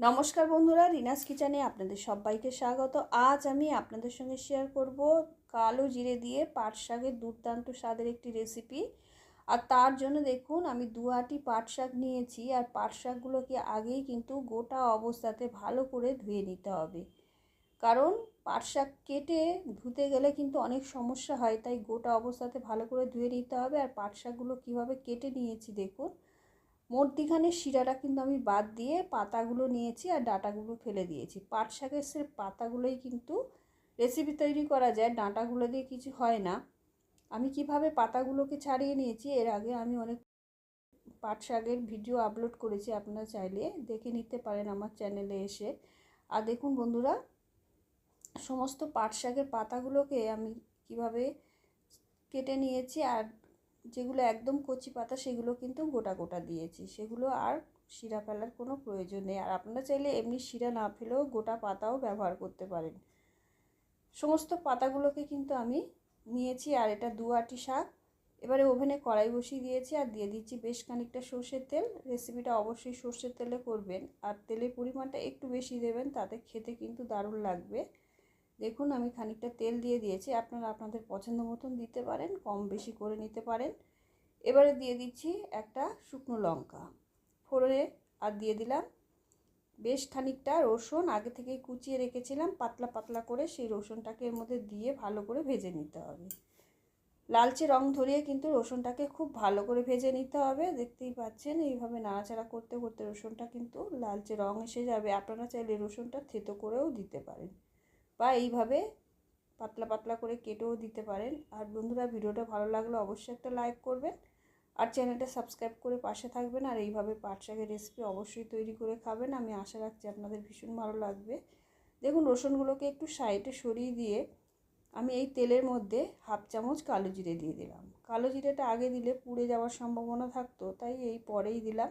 নমস্কার বন্ধুরা, রিনাস কিচেনে আপনাদের সবাইকে স্বাগত। আজ আমি আপনাদের সঙ্গে শেয়ার করব কালো জিরে দিয়ে পাট শাকের দুর্দান্ত স্বাদের একটি রেসিপি আর তার জন্য দেখুন, আমি দু আটি পাট শাক নিয়েছি, আর পাট শাকগুলোকে আগেই কিন্তু গোটা অবস্থাতে ভালো করে ধুয়ে নিতে হবে। কারণ পাট শাক কেটে ধুতে গেলে কিন্তু অনেক সমস্যা হয়, তাই গোটা অবস্থাতে ভালো করে ধুয়ে নিতে হবে। আর পাট শাকগুলো কীভাবে কেটে নিয়েছি দেখুন মধ্যিখানে শিরাটা কিন্তু আমি বাদ দিয়ে পাতাগুলো নিয়েছি আর ডাঁটাগুলো ফেলে দিয়েছি। পাট শাকের সে পাতাগুলোই কিন্তু রেসিপি তৈরি করা যায়, ডাঁটাগুলো দিয়ে কিছু হয় না। আমি কীভাবে পাতাগুলোকে ছাড়িয়ে নিয়েছি এর আগে আমি অনেক পাট শাকের ভিডিও আপলোড করেছি, আপনারা চাইলে দেখে নিতে পারেন আমার চ্যানেলে এসে। আর দেখুন বন্ধুরা, সমস্ত পাট শাকের পাতাগুলোকে আমি কীভাবে কেটে নিয়েছি আর যেগুলো একদম কচি পাতা, সেগুলো কিন্তু গোটা গোটা দিয়েছি। সেগুলো আর শিরা ফেলার কোনো প্রয়োজন নেই। আর আপনারা চাইলে এমনি শিরা না ফেলেও গোটা পাতাও ব্যবহার করতে পারেন। সমস্ত পাতাগুলোকে কিন্তু আমি নিয়েছি আর এটা দু আটি শাক। এবারে ওভেনে কড়াই বসিয়ে দিয়েছি আর দিয়ে দিচ্ছি বেশ খানিকটা সর্ষের তেল। রেসিপিটা অবশ্যই সর্ষের তেলে করবেন। আর তেলের পরিমাণটা একটু বেশি দেবেন, তাতে খেতে কিন্তু দারুণ লাগবে। দেখুন, আমি খানিকটা তেল দিয়ে দিয়েছি। আপনারা আপনাদের পছন্দ মতন দিতে পারেন, কম বেশি করে নিতে পারেন। এবারে দিয়ে দিচ্ছি একটা শুকনো লঙ্কা। ফোড়নে আর দিয়ে দিলাম বেশ খানিকটা রসুন। আগে থেকে কুচিয়ে রেখেছিলাম, পাতলা পাতলা করে সেই রসুনটাকে এর মধ্যে দিয়ে ভালো করে ভেজে নিতে হবে। লালচে রং ধরিয়ে কিন্তু রসুনটাকে খুব ভালো করে ভেজে নিতে হবে। দেখতেই পাচ্ছেন, এইভাবে নাড়াচাড়া করতে করতে রসুনটা কিন্তু লালচে রং এসে যাবে। আপনারা চাইলে রসুনটা থেতো করেও দিতে পারেন। বা এইভাবে পাতলা পাতলা করে কেটেও দিতে পারেন। আর বন্ধুরা, ভিডিওটা ভালো লাগলে অবশ্যই একটা লাইক করবেন। আর চ্যানেলটা সাবস্ক্রাইব করে পাশে থাকবেন। আর এইভাবে পাট শাকের রেসিপি অবশ্যই তৈরি করে খাবেন। আমি আশা রাখছি আপনাদের ভীষণ ভালো লাগবে। দেখুন, রসুনগুলোকে একটু সাইডে সরিয়ে দিয়ে আমি এই তেলের মধ্যে হাফ চামচ কালো জিরে দিয়ে দিলাম। কালো জিরেটা আগে দিলে পুড়ে যাওয়ার সম্ভাবনা থাকতো, তাই এই পরেই দিলাম।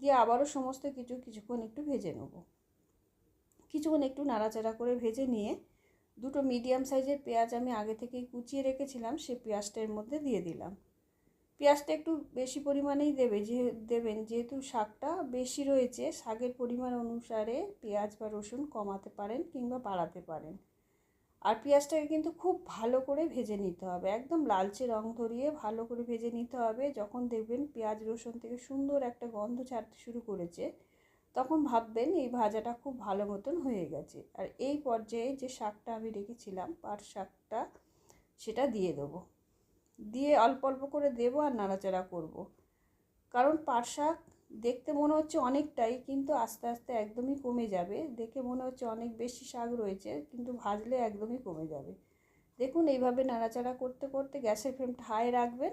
দিয়ে আবারও সমস্ত কিছু কিছুক্ষণ একটু ভেজে নেব। কিছুক্ষণ একটু নাড়াচাড়া করে ভেজে নিয়ে দুটো মিডিয়াম সাইজের পেঁয়াজ আমি আগে থেকেই কুচিয়ে রেখেছিলাম, সে পেঁয়াজটা এর মধ্যে দিয়ে দিলাম। পেঁয়াজটা একটু বেশি পরিমাণেই দেবে, যে দেবেন, যেহেতু শাকটা বেশি রয়েছে, শাকের পরিমাণ অনুসারে পেঁয়াজ বা রসুন কমাতে পারেন কিংবা বাড়াতে পারেন। আর পেঁয়াজটাকে কিন্তু খুব ভালো করে ভেজে নিতে হবে, একদম লালচে রং ধরিয়ে ভালো করে ভেজে নিতে হবে। যখন দেখবেন পেঁয়াজ রসুন থেকে সুন্দর একটা গন্ধ ছাড়তে শুরু করেছে তখন ভাববেন এই ভাজাটা খুব ভালো মতন হয়ে গেছে। আর এই পর্যায়ে যে শাকটা আমি রেখেছিলাম, পাট শাকটা, সেটা দিয়ে দেবো। দিয়ে অল্প অল্প করে দেবো আর নাড়াচাড়া করব। কারণ পাট শাক দেখতে মনে হচ্ছে অনেকটাই, কিন্তু আস্তে আস্তে একদমই কমে যাবে। দেখে মনে হচ্ছে অনেক বেশি শাক রয়েছে, কিন্তু ভাজলে একদমই কমে যাবে। দেখুন, এইভাবে নাড়াচাড়া করতে করতে গ্যাসের ফ্লেমটা হাই রাখবেন,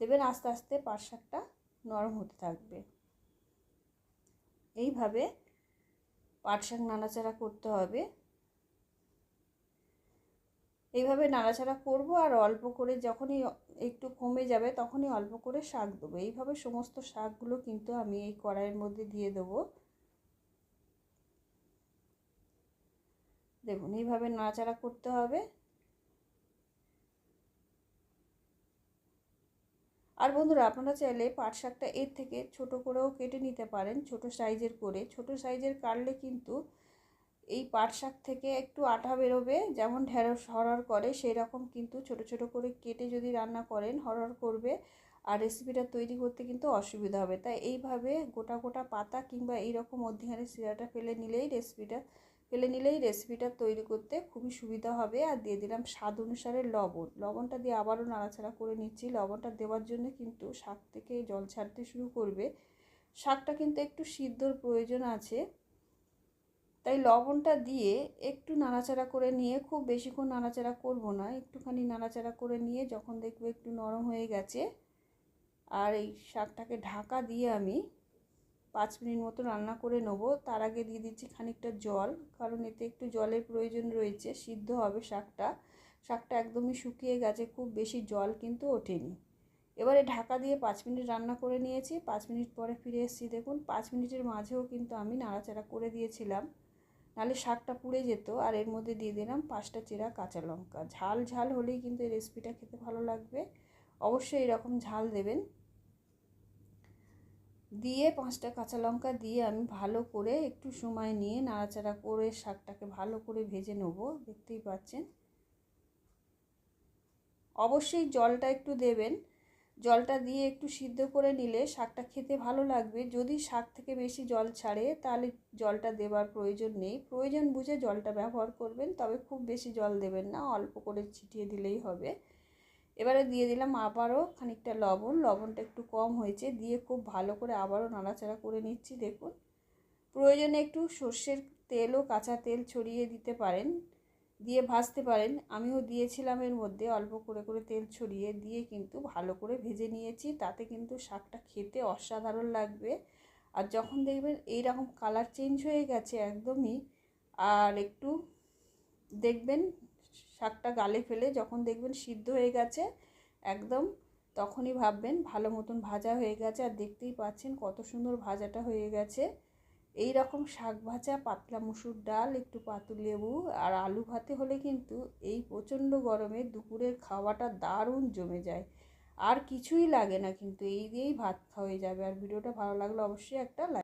দেবেন আস্তে আস্তে পাট শাকটা নরম হতে থাকবে। এইভাবে পাট শাক নাড়াচাড়া করতে হবে। এইভাবে নাড়াচাড়া করব আর অল্প করে যখনই একটু কমে যাবে তখনই অল্প করে শাক দেবো। এইভাবে সমস্ত শাকগুলো কিন্তু আমি এই কড়াইয়ের মধ্যে দিয়ে দেবো। দেখুন, এইভাবে নাড়াচাড়া করতে হবে। আর বন্ধুরা, আপনারা চাইলে পাট শাকটা এর থেকে ছোট করেও কেটে নিতে পারেন, ছোট সাইজের করে। ছোট সাইজের কাটলে কিন্তু এই পাট শাক থেকে একটু আঠা বেরোবে, যেমন ঢেঁড়স হরহর করে সেই রকম কিন্তু ছোট ছোট করে কেটে যদি রান্না করেন, হরহর করবে। আর রেসিপিটা তৈরি করতে কিন্তু অসুবিধা হবে। তাই এইভাবে গোটা গোটা পাতা কিংবা এইরকম মধ্যিখানে শিরাটা ফেলে নিলেই রেসিপিটা ফেলে নিলেই রেসিপিটা তৈরি করতে খুবই সুবিধা হবে। আর দিয়ে দিলাম স্বাদ অনুসারে লবণ। লবণটা দিয়ে আবারও নাড়াচাড়া করে নিচ্ছি। লবণটা দেওয়ার জন্য কিন্তু শাক থেকে জল ছাড়তে শুরু করবে। শাকটা কিন্তু একটু সিদ্ধর প্রয়োজন আছে। তাই লবণটা দিয়ে একটু নাড়াচাড়া করে নিয়ে, খুব বেশিক্ষণ নাড়াচাড়া করব না। একটুখানি নাড়াচাড়া করে নিয়ে যখন দেখবে একটু নরম হয়ে গেছে, আর এই শাকটাকে ঢাকা দিয়ে আমি পাঁচ মিনিট মতো রান্না করে নেব। তার আগে দিয়ে দিচ্ছি খানিকটা জল, কারণ এতে একটু জলের প্রয়োজন রয়েছে। সিদ্ধ হবে শাকটা। শাকটা একদমই শুকিয়ে গেছে, খুব বেশি জল কিন্তু ওঠেনি। এবারে ঢাকা দিয়ে পাঁচ মিনিট রান্না করে নিয়েছি। পাঁচ মিনিট পরে ফিরে এসেছি, দেখুন, পাঁচ মিনিটের মাঝেও কিন্তু আমি নাড়াচাড়া করে দিয়েছিলাম। নাহলে শাকটা পুড়ে যেত, আর এর মধ্যে দিয়ে দিলাম পাঁচটা চেরা কাঁচা লঙ্কা। ঝাল ঝাল হলেই কিন্তু এই রেসিপিটা খেতে ভালো লাগবে। অবশ্যই এরকম ঝাল দেবেন। দিয়ে পাঁচটা কাঁচা লঙ্কা দিয়ে আমি ভালো করে একটু সময় নিয়ে নাড়াচাড়া করে শাকটাকে ভালো করে ভেজে নেব, দেখতেই পাচ্ছেন। অবশ্যই জলটা একটু দেবেন। জলটা দিয়ে একটু সিদ্ধ করে নিলে শাকটা খেতে ভালো লাগবে। যদি শাক থেকে বেশি জল ছাড়ে, তাহলে জলটা দেবার প্রয়োজন নেই। প্রয়োজন বুঝে জলটা ব্যবহার করবেন, তবে খুব বেশি জল দেবেন না, অল্প করে ছিটিয়ে দিলেই হবে। এবারে দিয়ে দিলাম আবারও খানিকটা লবণ, লবণটা একটু কম হয়েছে, দিয়ে খুব ভালো করে আবারও নাড়াচাড়া করে নিচ্ছি, দেখুন। প্রয়োজনে একটু সর্ষের তেলও কাঁচা তেল ছড়িয়ে দিতে পারেন, দিয়ে ভাজতে পারেন। আমিও দিয়েছিলাম এর মধ্যে, অল্প করে করে তেল ছড়িয়ে দিয়ে কিন্তু ভালো করে ভেজে নিয়েছি, তাতে কিন্তু শাকটা খেতে অসাধারণ লাগবে। আর যখন দেখবেন এই রকম কালার চেঞ্জ হয়ে গেছে একদমই, আর একটু দেখবেন শাকটা গালে ফেলে যখন দেখবেন সিদ্ধ হয়ে গেছে, একদম তখনই ভাববেন ভালো মতন ভাজা হয়ে গেছে। আর দেখতেই পাচ্ছেন কত সুন্দর ভাজাটা হয়ে গেছে। এই রকম শাক ভাজা, পাতলা মুসুর ডাল, একটু পাতুর লেবু আর আলু ভাতে হলে কিন্তু এই প্রচণ্ড গরমে দুপুরের খাওয়াটা দারুণ জমে যায়। আর কিছুই লাগে না কিন্তু, এই দিয়েই ভাত খাওয়া হয়ে যাবে। আর ভিডিওটা ভালো লাগলে অবশ্যই একটা